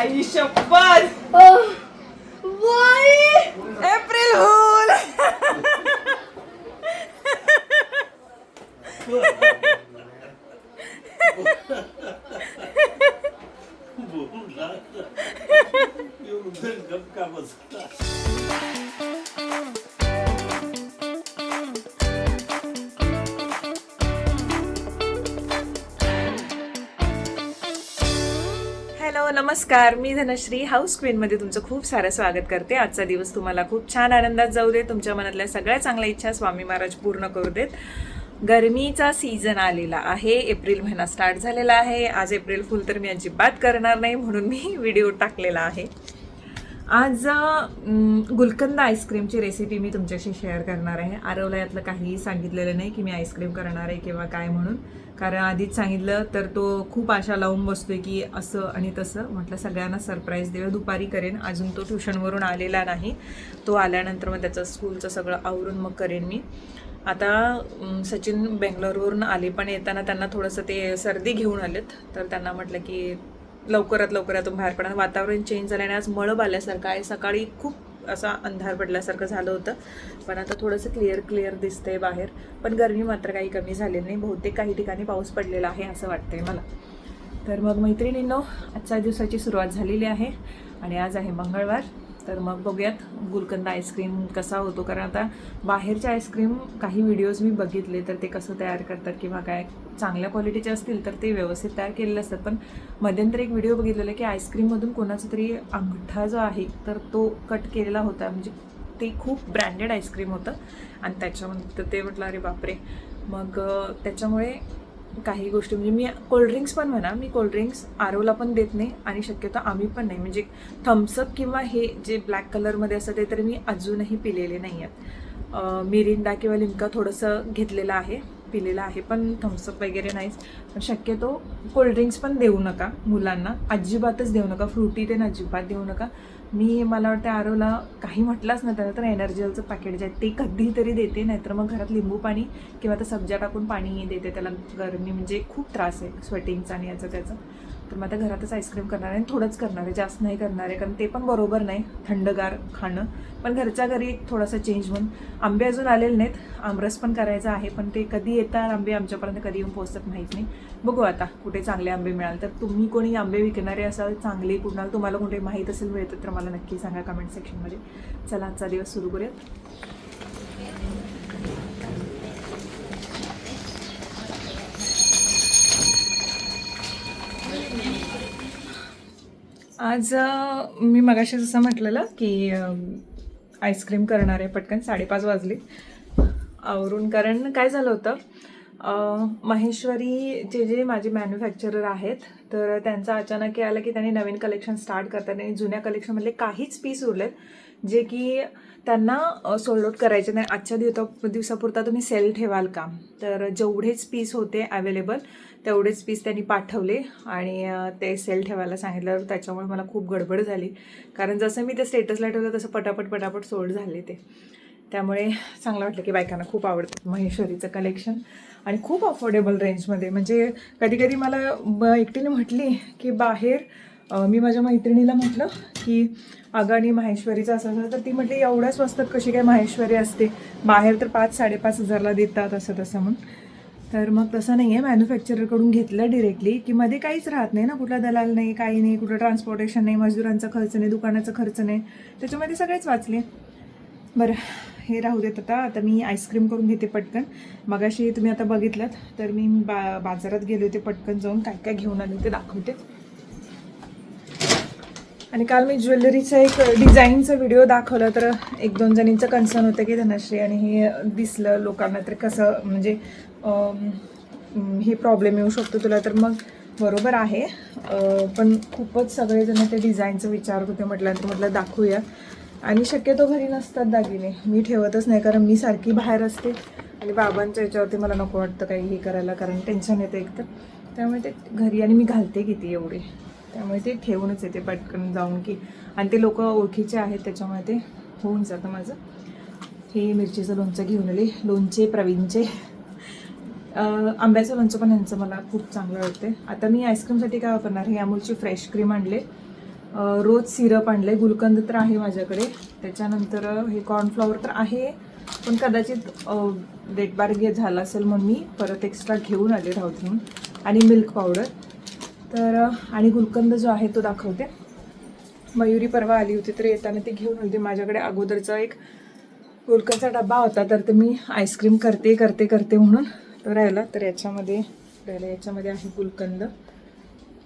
आई शपथ बाई एप्रिल फूल हॅलो नमस्कार. मी धनश्री हाऊस क्वीनमध्ये तुमचं खूप सारं स्वागत करते. आजचा दिवस तुम्हाला खूप छान आनंदात जाऊ दे. तुमच्या मनातल्या सगळ्या चांगल्या इच्छा स्वामी महाराज पूर्ण करू देत. गरमीचा सीझन आलेला आहे. एप्रिल महिना स्टार्ट झालेला आहे. आज एप्रिल फुल तर मी अजिबात करणार नाही म्हणून मी व्हिडिओ टाकलेला आहे. आज गुलकंद आईस्क्रीमची रेसिपी मी तुमच्याशी शेअर करणार आहे. आरवला यातलं काहीही सांगितलेलं नाही की मी आईस्क्रीम करणार आहे किंवा काय म्हणून. कारण आधीच सांगितलं तर तो खूप आशा लावून बसतोय की असं आणि तसं. म्हटलं सगळ्यांना सरप्राईज देऊया दुपारी करेन. अजून तो ट्युशनवरून आलेला नाही. तो आल्यानंतर मग त्याचं स्कूलचं सगळं आवरून मग करेन मी. आता सचिन बेंगलोरवरून आले पण येताना त्यांना थोडंसं ते सर्दी घेऊन आलेत. तर त्यांना म्हटलं की लवकरात लवकर यातून बाहेर पडा वातावरण चेंज झालं आणि आज मळब आल्यासारखं आहे. सकाळी खूप असा अंधार पडल्यासारखं झालं होतं. पण आता थोडंसं क्लिअर क्लिअर दिसतंय बाहेर. पण गरमी मात्र काही कमी झालेली नाही. बहुतेक काही ठिकाणी पाऊस पडलेला आहे असं वाटतंय मला. तर मग मैत्रिणींनो आजच्या दिवसाची सुरुवात झालेली आहे. आणि आज आहे मंगळवार. तर मग बघूयात गुलकंद आईस्क्रीम कसा होतो. कारण आता बाहेरचे आईस्क्रीम काही व्हिडिओज मी बघितले तर ते कसं तयार करतात किंवा काय चांगल्या क्वालिटीचे असतील तर ते व्यवस्थित तयार केलेले असतात. पण मध्यंतरी एक व्हिडिओ बघितलेला की आईस्क्रीममधून कोणाचा तरी अंगठा जो आहे तर तो कट केलेला होता. म्हणजे ते खूप ब्रँडेड आईस्क्रीम होतं. आणि त्याच्यामध्ये ते म्हटलं अरे बापरे. मग त्याच्यामुळे काही गोष्टी. म्हणजे मी कोल्ड्रिंक्स पण म्हणा मी कोल्ड्रिंक्स आरोला पण देत नाही आणि शक्यतो आम्ही पण नाही. म्हणजे थम्सअप किंवा हे जे ब्लॅक कलरमध्ये असतं ते तर मी अजूनही पिलेले नाही आहेत. मिरिंडा किंवा लिमका थोडंसं घेतलेलं आहे पिलेलं आहे पण थम्सअप वगैरे नाहीच. पण शक्यतो कोल्ड्रिंक्स पण देऊ नका मुलांना. अजिबातच देऊ नका. फ्रुटी ते अजिबात देऊ नका. मी मला वाटतं आरोला काही म्हटलंच ना त्याला तर एनर्जीचं पॅकेट जे आहे ते कधीतरी देते नाहीतर मग घरात लिंबू पाणी किंवा आता सब्जा टाकून पाणी देते त्याला गरमी म्हणजे खूप त्रास आहे स्वेटिंगचा आणि याचा त्याचं. तर मग आता घरातच आईस्क्रीम करणार आहे आणि थोडंच करणार आहे जास्त नाही करणार आहे कारण ते पण बरोबर नाही थंडगार खाणं. पण घरच्या घरी एक थोडासा चेंज म्हणून. आंबे अजून आलेले नाहीत आमरस पण करायचा आहे पण ते कधी येतात आंबे आमच्यापर्यंत कधी येऊन पोहोचत माहीत नाही. बघू आता कुठे चांगले आंबे मिळाल. तर तुम्ही कोणी आंबे विकणारे असाल चांगले कुणाला तुम्हाला कुठे माहीत असेल मिळतं तर मला नक्की सांगा कमेंट सेक्शनमध्ये चला आजचा दिवस सुरू करूयात. आज मी मगाशी जसं म्हटलेलं की आईस्क्रीम करणार आहे पटकन साडेपाच वाजले. आवरून कारण काय झालं होतं महेश्वरीचे जे माझे मॅन्युफॅक्चरर आहेत तर त्यांचं अचानक हे आलं की त्यांनी नवीन कलेक्शन स्टार्ट करताना आणि जुन्या कलेक्शनमधले काहीच पीस उरलेत जे की त्यांना सोल्ड आउट करायचे नाही. आजच्या दिवसा दिवसापुरता तुम्ही सेल ठेवाल का? तर जेवढेच पीस होते अवेलेबल तेवढेच पीस त्यांनी पाठवले आणि ते सेल ठेवायला सांगितलं त्याच्यामुळे मला खूप गडबड झाली. कारण जसं मी ते स्टेटसला ठेवलं तसं पटापट पटापट सोल्ड झाले ते. त्यामुळे चांगलं वाटलं की बायकांना खूप आवडतं महेश्वरीचं कलेक्शन आणि खूप अफोर्डेबल रेंजमध्ये म्हणजे कधी कधी मला ब- एकटीने म्हटली की बाहेर मी माझ्या मैत्रिणीला म्हटलं की अगं आणि माहेश्वरीचं असं असं तर ती म्हटली एवढ्या स्वस्तात कशी काय माहेश्वरी असते? बाहेर तर पाच साडेपाच हजारला देतात असं तसं म्हणून. तर मग तसं नाही आहे मॅन्युफॅक्चररकडून घेतलं डिरेक्टली की मध्ये काहीच राहत नाही ना. कुठला दलाल नाही काही नाही कुठं ट्रान्सपोर्टेशन नाही मजुरांचा खर्च नाही दुकानाचा खर्च नाही. त्याच्यामध्ये सगळेच वाचले. बरं. हे राहू देत आता. आता मी आईस्क्रीम करून घेते पटकन. मगाशी तुम्ही आता बघितलं तर मी बा बाजारात गेले होते पटकन जाऊन. काय काय घेऊन आले ते दाखवते. आणि काल मी ज्वेलरीचा एक डिझाईनचा व्हिडिओ दाखवला तर एक दोन जणींचं कन्सर्न होतं की धनश्री आणि हे दिसलं लोकांना तर कसं म्हणजे हे प्रॉब्लेम येऊ शकतो तुला तर मग बरोबर आहे. पण खूपच सगळेजण ते डिझाईनचं विचारत होते म्हटल्यानंतर म्हटलं दाखवूया. आणि शक्यतो घरी नसतात दागिने. मी ठेवतच नाही कारण मी सारखी बाहेर असते. आणि बाबांच्या याच्यावरती मला नको वाटतं काही हे करायला कारण टेन्शन येतं एकतर त्यामुळे ते घरी आणि मी घालते किती एवढे. त्यामुळे ते ठेवूनच येते पटकन जाऊन की. आणि ते लोक ओळखीचे आहेत त्याच्यामुळे ते होऊन जातं माझं. हे मिरचीचं लोणचं घेऊन आले. लोणचे प्रवीणचे. आंब्याचं लोणचं पण यांचं मला खूप चांगलं वाटते आता मी आईस्क्रीमसाठी काय वापरणार? हे अमूलची फ्रेश क्रीम आणले. रोज सिरप आणलं आहे गुलकंद तर आहे माझ्याकडे. त्याच्यानंतर हे कॉर्नफ्लॉवर तर आहे. पण कदाचित डेट घे झाला असेल म्हणून मी परत एक्स्ट्रा घेऊन आले राहून. आणि मिल्क पावडर तर आणि गुलकंद जो आहे तो दाखवते. मयुरी परवा आली होती तर येताना ती घेऊन होती. माझ्याकडे अगोदरचा एक गुलकंदचा डबा होता. तर ते मी आईस्क्रीम करते करते करते म्हणून. तो राहिला. तर याच्यामध्ये राहिला. याच्यामध्ये आहे गुलकंद.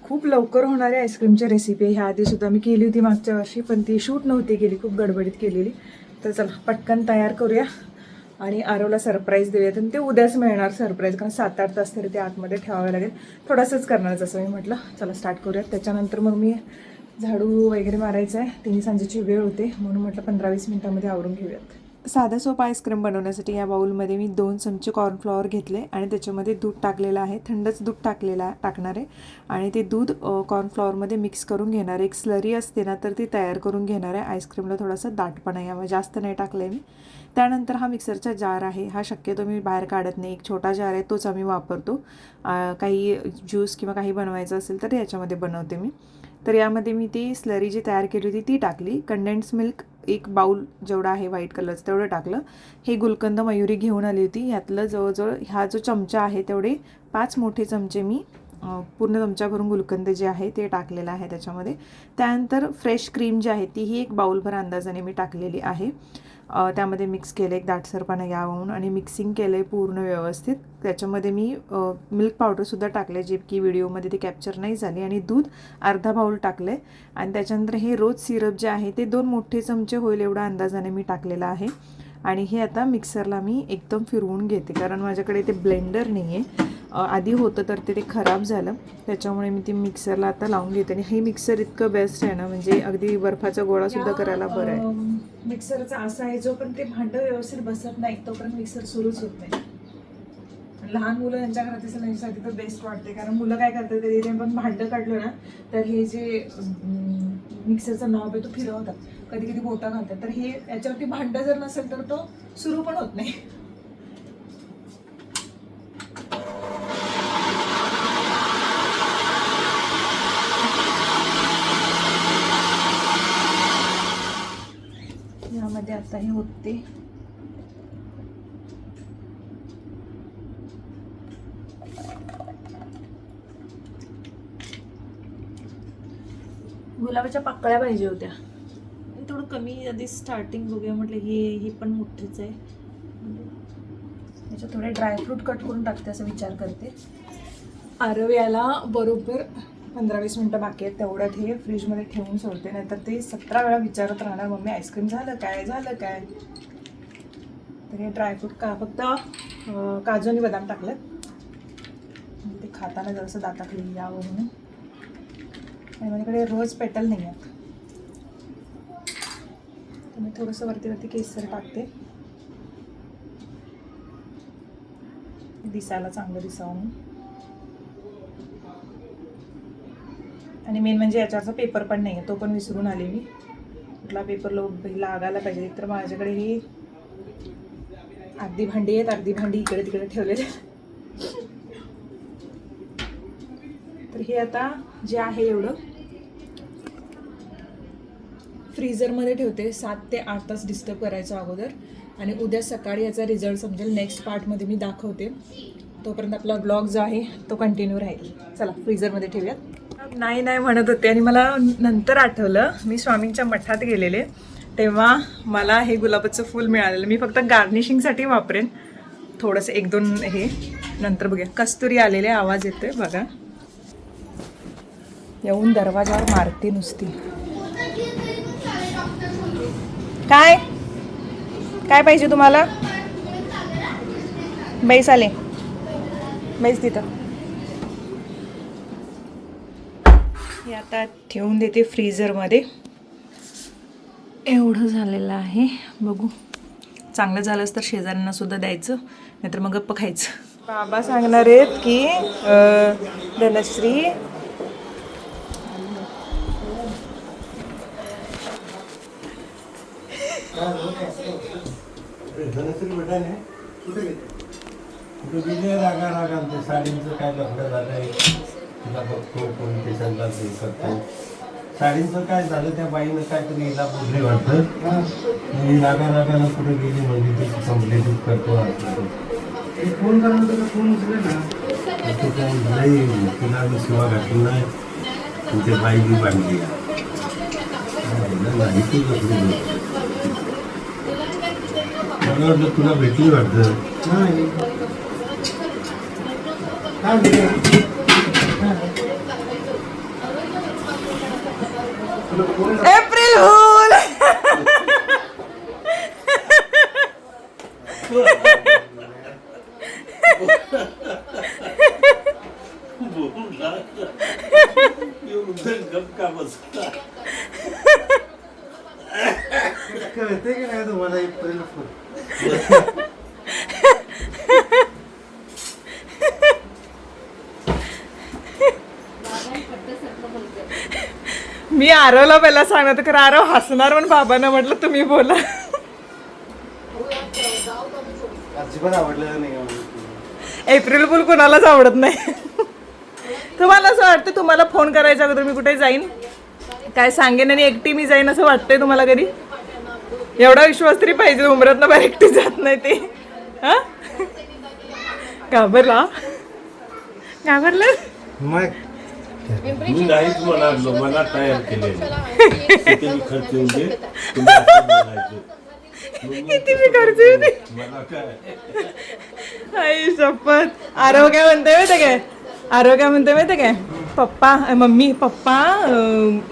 खूप लवकर होणारी आईस्क्रीमची रेसिपी ह्या आधीसुद्धा मी केली होती मागच्या वर्षी पण ती शूट नव्हती केली खूप गडबडीत केलेली. तर चला पटकन तयार करूया आणि आरवला सरप्राईज देऊयात आणि ते उद्याच मिळणार सरप्राईज कारण सात आठ तास तरी ते आतमध्ये ठेवावे लागेल. थोडंसंच करणार जसं मी म्हटलं. चला स्टार्ट करूयात. त्याच्यानंतर मग मी झाडू वगैरे मारायचं आहे तिन्ही सांजेची वेळ होते म्हणून म्हटलं पंधरा वीस मिनिटामध्ये आवरून घेऊयात. साधा सोपा आईस्क्रीम बनवण्यासाठी या बाउलमध्ये मी दोन चमचे कॉर्नफ्लॉवर घेतले आणि त्याच्यामध्ये दूध टाकलेलं आहे. थंडच दूध टाकलेला टाकणार आहे. आणि ते दूध कॉर्नफ्लॉवरमध्ये मिक्स करून घेणार आहे. एक स्लरी असते ना तर ती तयार करून घेणार आहे. आईस्क्रीमला थोडासा दाटपणा यामुळे जास्त नाही टाकलं आहे मी. त्यानंतर हा मिक्सरचा जार आहे. हा शक्यतो मी बाहेर काढत नाही. एक छोटा जार आहे तोच आम्ही वापरतो. काही ज्यूस किंवा काही बनवायचं असेल तर याच्यामध्ये बनवते मी. तर यामध्ये मी ती स्लरी जी तयार केली होती ती टाकली. कंडेन्स मिल्क एक बाऊल जेवढा आहे व्हाईट कलरचं तेवढं टाकलं. हे गुलकंद मयुरी घेऊन आली होती. ह्यातलं जवळजवळ हा जो चमचा आहे तेवढे पाच मोठे चमचे मी पूर्ण चमचा भरून गुलकंद जे आहे ते टाकलेलं आहे त्याच्यामध्ये. त्यानंतर फ्रेश क्रीम जी आहे तीही एक बाऊलभर अंदाजाने मी टाकलेली आहे. त्यामध्ये मिक्स केलं एक दाटसरपणा यावं म्हणून आणि मिक्सिंग केलं आहे पूर्ण व्यवस्थित. त्याच्यामध्ये मी मिल्क पावडरसुद्धा टाकले जे की व्हिडिओमध्ये ते कॅप्चर नाही झाली. आणि दूध अर्धा बाऊल टाकलं. आहे आणि त्याच्यानंतर हे रोज सिरप जे आहे ते दोन मोठे चमचे होईल एवढा अंदाजाने मी टाकलेलं आहे. आणि हे आता मिक्सरला मी एकदम फिरवून घेते. कारण माझ्याकडे ते ब्लेंडर नाही आहे आधी होतं तर ते ते खराब झालं. त्याच्यामुळे मी ते मिक्सरला आता लावून घेते. आणि हे मिक्सर इतकं बेस्ट आहे ना म्हणजे अगदी बर्फाचा गोळासुद्धा करायला बरं आहे. मिक्सरचा असा आहे जोपर्यंत ते भांडं व्यवस्थित बसत नाही तोपर्यंत मिक्सर सुरूच होत नाही. लहान मुलं यांच्या घरात असेल यांच्यासाठी तर बेस्ट वाटते कारण मुलं काय करतात कधी पण भांडं काढलं ना तर हे जे मिक्सरचा नॉब आहे तो फिरवतात. कधी कधी बोटा घालतात. तर हे याच्यावरती भांडं जर नसेल तर तो सुरू पण होत नाही. यामध्ये आता हे होते. गुलाबाच्या पाकळ्या पाहिजे होत्या. थोडं कमी आधी स्टार्टिंग बघूया म्हटलं हे ही पण मोठीच आहे. त्याच्यात थोडे ड्रायफ्रूट कट करून टाकते असं विचार करते. आरव याला बरोबर पंधरा वीस मिनटं बाकी आहेत तेवढ्यात हे फ्रीजमध्ये ठेवून सोडते नाहीतर ते सतरा वेळा विचारत राहणार मम्मी आईस्क्रीम झालं काय? झालं काय? तर हे ड्रायफ्रूट का फक्त काजू आणि बदाम टाकलेत. ते खाताना जरासं दाताखाली यावं म्हणून आणि माझ्याकडे रोज पेटल नाही आहेत. तर मी थोडंसं वरती वरती केसर टाकते. दिसायला चांगलं दिसावं म्हणून. आणि मेन म्हणजे याच्यावरचा पेपर पण नाही आहे तो पण विसरून आले मी. कुठला पेपर लो लागायला पाहिजे. तर माझ्याकडे हे अर्धी भांडी आहेत. अर्धी भांडी इकडे तिकडे ठेवलेले आहेत. तर हे आता जे आहे एवढं फ्रीजरमध्ये ठेवते. सात ते आठ तास डिस्टर्ब करायचं अगोदर. आणि उद्या सकाळी याचा रिझल्ट समजेल. नेक्स्ट पार्टमध्ये मी दाखवते. तोपर्यंत आपला ब्लॉग जो आहे तो कंटिन्यू राहील. चला फ्रीझरमध्ये ठेवूयात. नाही नाही म्हणत होते आणि मला नंतर आठवलं मी स्वामींच्या मठात गेलेले तेव्हा मला हे गुलाबाचं फूल मिळालेलं. मी फक्त गार्निशिंगसाठी वापरेन. थोडंसं एक दोन हे नंतर बघूया. कस्तुरी आलेले आवाज येतोय बघा. येऊन दरवाजावर मारते नुसती. काय? काय पाहिजे तुम्हाला? बैस आले. बैस तिथं. हे आता ठेवून देते फ्रीझरमध्ये. एवढं झालेलं आहे बघू. चांगलं झालंच तर शेजाऱ्यांना सुद्धा द्यायचं नाहीतर मग गप्प खायचं. बाबा सांगणार आहेत की अं, धनश्री धनश्री भेटायला कुठे गेले? कुठे गेले रागा रागा ते साडींचं काय लफडं झालंय? तुला बघतो कोण पेशंटला ते करतो. साडींचं काय झालं त्या बाईनं काहीतरी हिला बोलली वाटतं ही नागा नागाला कुठे गेली म्हणजे ती कंप्लेंट करतो. फोन करा तर फोन उचले ना. तो काय नाही तिला आम्ही सेवा घातली नाही. आणि ते बाई बी बांधली. नाही ती कसली. मला वाटलं तुला भेटली वाटतं. नाही. काय म्हणते? तुला फोन एप्रिल फूल कळते की नाही तुम्हाला एप्रिल फुल मी आरवला पहिला सांगत कारण आरव हसणार पण बाबांना म्हटलं तुम्ही बोला. अजिबात आवडलेलं नाही आम्हाला. एप्रिल फुल कुणालाच आवडत नाही. तुम्हाला असं वाटतं तुम्हाला फोन करायच्या अगोदर मी कुठे जाईन? काय सांगेन आणि एकटी मी जाईन असं वाटतंय तुम्हाला कधी? एवढा विश्वास तरी पाहिजे उमरतनं बाहेर एकटी जात नाही ते. हा? घाबरला? घाबरलं? मग मी नाहीच म्हणालो मला तयार केलेलं किती खर्च येऊन दे तुम्ही असं बोलायचं. मग मी किती मी खर्च येऊ दे. मला काय? आई शपथ. आरव काय म्हणते माहिती काय? आरव काय म्हणते माहिती काय? पप्पा अ, मम्मी पप्पा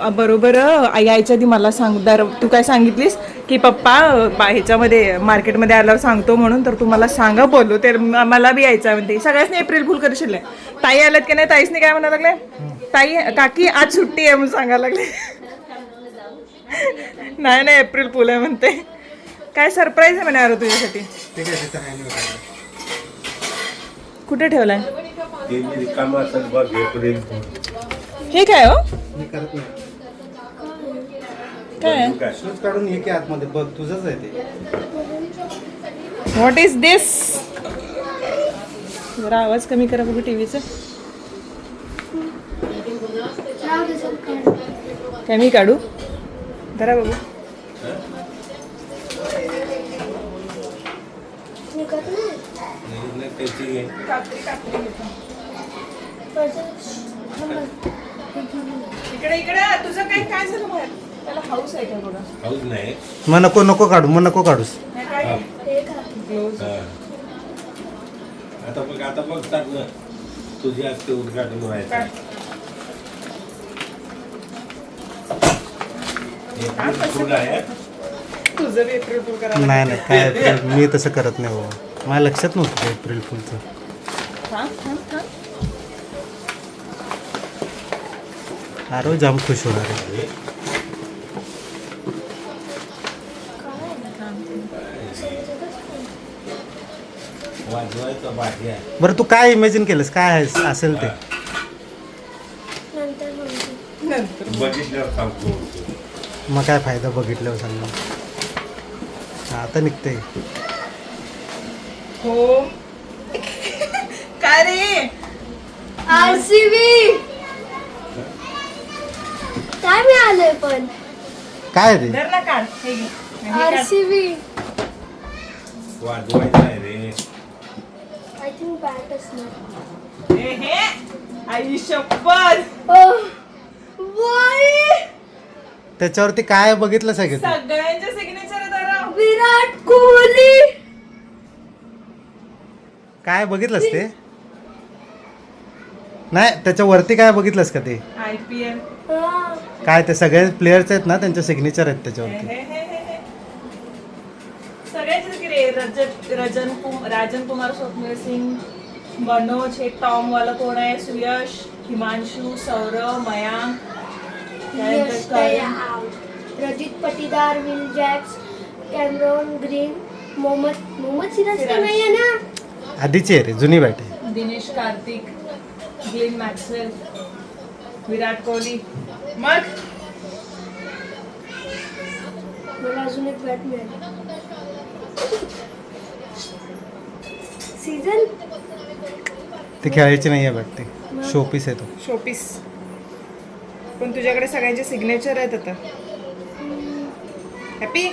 अ, बरोबर अ, आई यायच्या आधी मला सांग दर तू काय सांगितलीस? की पप्पा अ, बा- ह्याच्यामध्ये मार्केटमध्ये आल्यावर सांगतो म्हणून तर तू मला सांगा बोललो तर म- मला बी यायचं आहे म्हणते. सगळ्यासनी एप्रिल फुल करशील ताई आल्यात की नाही? ताईसनी काय म्हणायला लागले? ताई काकी आज सुट्टी आहे म्हणून सांगायला लागले. नाही नाही एप्रिल फुल आहे म्हणते. काय सरप्राईज आहे म्हणे तुझ्यासाठी? कुठे ठेवलाय? हे काय हो? मी करत नाही. काय? काढून आतमध्ये बघ तुझंच आहे ते. व्हॉट इज दिस जरा आवाज कमी करा बघू टीव्हीचा राहू दे सर काढ. काय मी काढू. जरा बघू इकडे इकडे तुझं काय काय झालं बाहेर? त्याला हाऊस आहे का बघा? हाऊस नाही. मग नको नको काढू मग नको काढूस. नाही काय? हे. आता बघ आता बघ तुझे हस्ते उद्घाटन व्हायचं. आहे तुझं बी एप्रिल फुल करा नाही नाही काय एप्रिल मी तसं करत नाही बाबा. माझ्या लक्षात नव्हतं ते एप्रिल फुलचं थांब थांब थांब आरो जाम खुश होणार आहे. बरं तू काय इमॅजिन केलंस? काय आहे असेल ते. नंतर बघितल्यावर सांगतो. मग काय फायदा बघितल्यावर सांग आता निघते हो. काय रे? RCB. काय मिळालंय पण? काय रे? धर ना काढ. हे घे. हे काढ. आरसीबी. वाजवायचं आहे रे. आय थिंक बॅट असणार. हे हे. आई शपथ वाई! त्याच्यावरती काय बघितलं सगळं? सगळ्यांच्या सिग्नेचर विराट कोहली. काय बघितलंस ते? नाही त्याच्यावरती काय बघितलंस का ते? I P L. काय ते सगळे प्लेयर्स आहेत ना त्यांचे सिग्नेचर आहेत त्याच्यावरती. सगळ्यांचे की रे रजत रजन कुम राजन कुमार स्वप्नील सिंग मनोज हे टॉम वाला कोण आहे? सुयश हिमांशु सौरव मयांक त्यानंतर यश दया Karan. Out Rajat Patidar Will Jacks Cameron Green Mohammed Mohammed Siraj तर. नाही आहे ना? आधीची आहे रे जुनी बॅट आहे. Dinesh Karthik Glenn Maxwell Virat Kohli. मग? मला अजून एक बॅट मिळाली. सीझन ती खेळायची नाही आहे बॅट ती. शोपीस आहे तो. शोपीस पण तुझ्याकडे सगळ्यांचे सिग्नेचर आहेत आता. हॅपी